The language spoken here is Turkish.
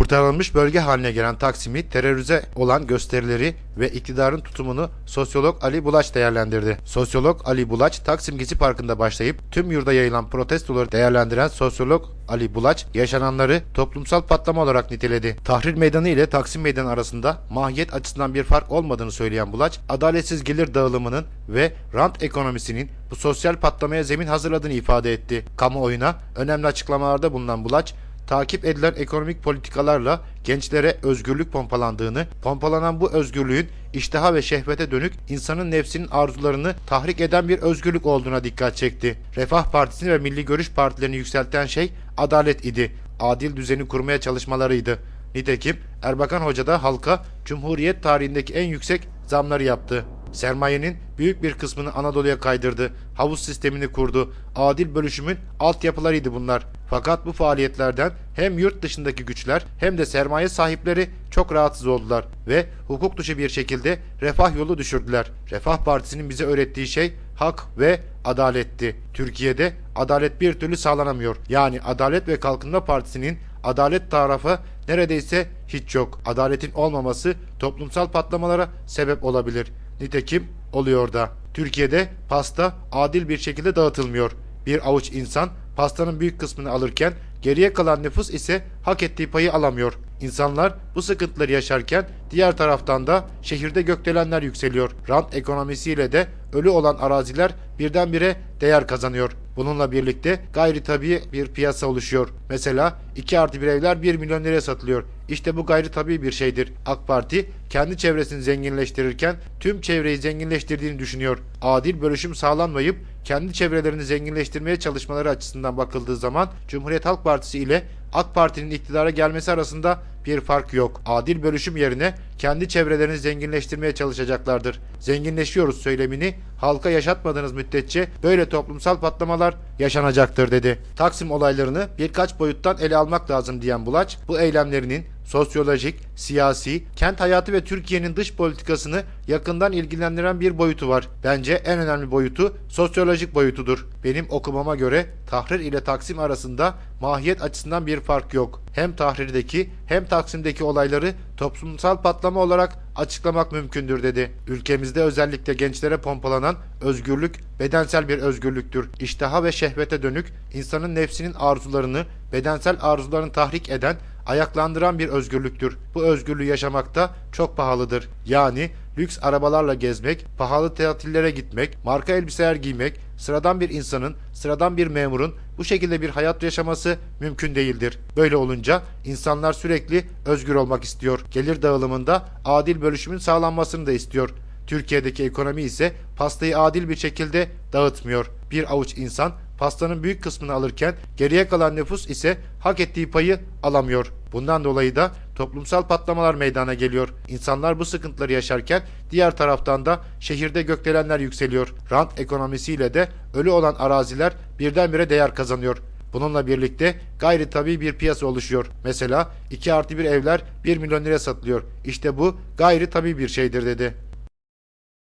Kurtarılmış bölge haline gelen Taksim'i terörize olan gösterileri ve iktidarın tutumunu sosyolog Ali Bulaç değerlendirdi. Sosyolog Ali Bulaç, Taksim Gezi Parkı'nda başlayıp tüm yurda yayılan protestoları değerlendiren sosyolog Ali Bulaç, yaşananları toplumsal patlama olarak niteledi. Tahrir Meydanı ile Taksim Meydanı arasında mahiyet açısından bir fark olmadığını söyleyen Bulaç, adaletsiz gelir dağılımının ve rant ekonomisinin bu sosyal patlamaya zemin hazırladığını ifade etti. Kamuoyuna önemli açıklamalarda bulunan Bulaç, takip edilen ekonomik politikalarla gençlere özgürlük pompalandığını, pompalanan bu özgürlüğün iştaha ve şehvete dönük insanın nefsinin arzularını tahrik eden bir özgürlük olduğuna dikkat çekti. Refah Partisi ve Milli Görüş Partilerini yükselten şey adalet idi. Adil düzeni kurmaya çalışmalarıydı. Nitekim Erbakan Hoca da halka Cumhuriyet tarihindeki en yüksek zamları yaptı. Sermayenin büyük bir kısmını Anadolu'ya kaydırdı. Havuz sistemini kurdu. Adil bölüşümün altyapılarıydı bunlar. Fakat bu faaliyetlerden hem yurt dışındaki güçler hem de sermaye sahipleri çok rahatsız oldular ve hukuk dışı bir şekilde refah yolu düşürdüler. Refah Partisi'nin bize öğrettiği şey hak ve adaletti. Türkiye'de adalet bir türlü sağlanamıyor. Yani Adalet ve Kalkınma Partisi'nin adalet tarafı neredeyse hiç yok. Adaletin olmaması toplumsal patlamalara sebep olabilir. Nitekim oluyor da. Türkiye'de pasta adil bir şekilde dağıtılmıyor. Bir avuç insan pastanın büyük kısmını alırken geriye kalan nüfus ise hak ettiği payı alamıyor. İnsanlar bu sıkıntıları yaşarken diğer taraftan da şehirde gökdelenler yükseliyor. Rant ekonomisiyle de ölü olan araziler birdenbire değer kazanıyor. Bununla birlikte gayri tabii bir piyasa oluşuyor. Mesela 2 artı bir evler 1 milyon liraya satılıyor. İşte bu gayri tabii bir şeydir. AK Parti kendi çevresini zenginleştirirken tüm çevreyi zenginleştirdiğini düşünüyor. Adil bölüşüm sağlanmayıp kendi çevrelerini zenginleştirmeye çalışmaları açısından bakıldığı zaman Cumhuriyet Halk Partisi ile AK Parti'nin iktidara gelmesi arasında bir fark yok. Adil bölüşüm yerine kendi çevrelerini zenginleştirmeye çalışacaklardır. Zenginleşiyoruz söylemini halka yaşatmadığınız müddetçe böyle toplumsal patlamalar yaşanacaktır dedi. Taksim olaylarını birkaç boyuttan ele almak lazım diyen Bulaç, bu eylemlerinin sosyolojik, siyasi, kent hayatı ve Türkiye'nin dış politikasını yakından ilgilendiren bir boyutu var. Bence en önemli boyutu sosyolojik boyutudur. Benim okumama göre Tahrir ile Taksim arasında mahiyet açısından bir fark yok. Hem Tahrir'deki hem Taksim'deki olayları toplumsal patlama olarak açıklamak mümkündür dedi. Ülkemizde özellikle gençlere pompalanan özgürlük bedensel bir özgürlüktür. İştaha ve şehvete dönük insanın nefsinin arzularını, bedensel arzularını tahrik eden ayaklandıran bir özgürlüktür. Bu özgürlüğü yaşamakta çok pahalıdır. Yani lüks arabalarla gezmek, pahalı tatillere gitmek, marka elbiseler giymek, sıradan bir insanın, sıradan bir memurun bu şekilde bir hayat yaşaması mümkün değildir. Böyle olunca insanlar sürekli özgür olmak istiyor. Gelir dağılımında adil bölüşümün sağlanmasını da istiyor. Türkiye'deki ekonomi ise pastayı adil bir şekilde dağıtmıyor. Bir avuç insan pastanın büyük kısmını alırken geriye kalan nüfus ise hak ettiği payı alamıyor. Bundan dolayı da toplumsal patlamalar meydana geliyor. İnsanlar bu sıkıntıları yaşarken diğer taraftan da şehirde gökdelenler yükseliyor. Rant ekonomisiyle de ölü olan araziler birdenbire değer kazanıyor. Bununla birlikte gayri tabii bir piyasa oluşuyor. Mesela 2 artı bir evler 1 milyon liraya satılıyor. İşte bu gayri tabii bir şeydir dedi.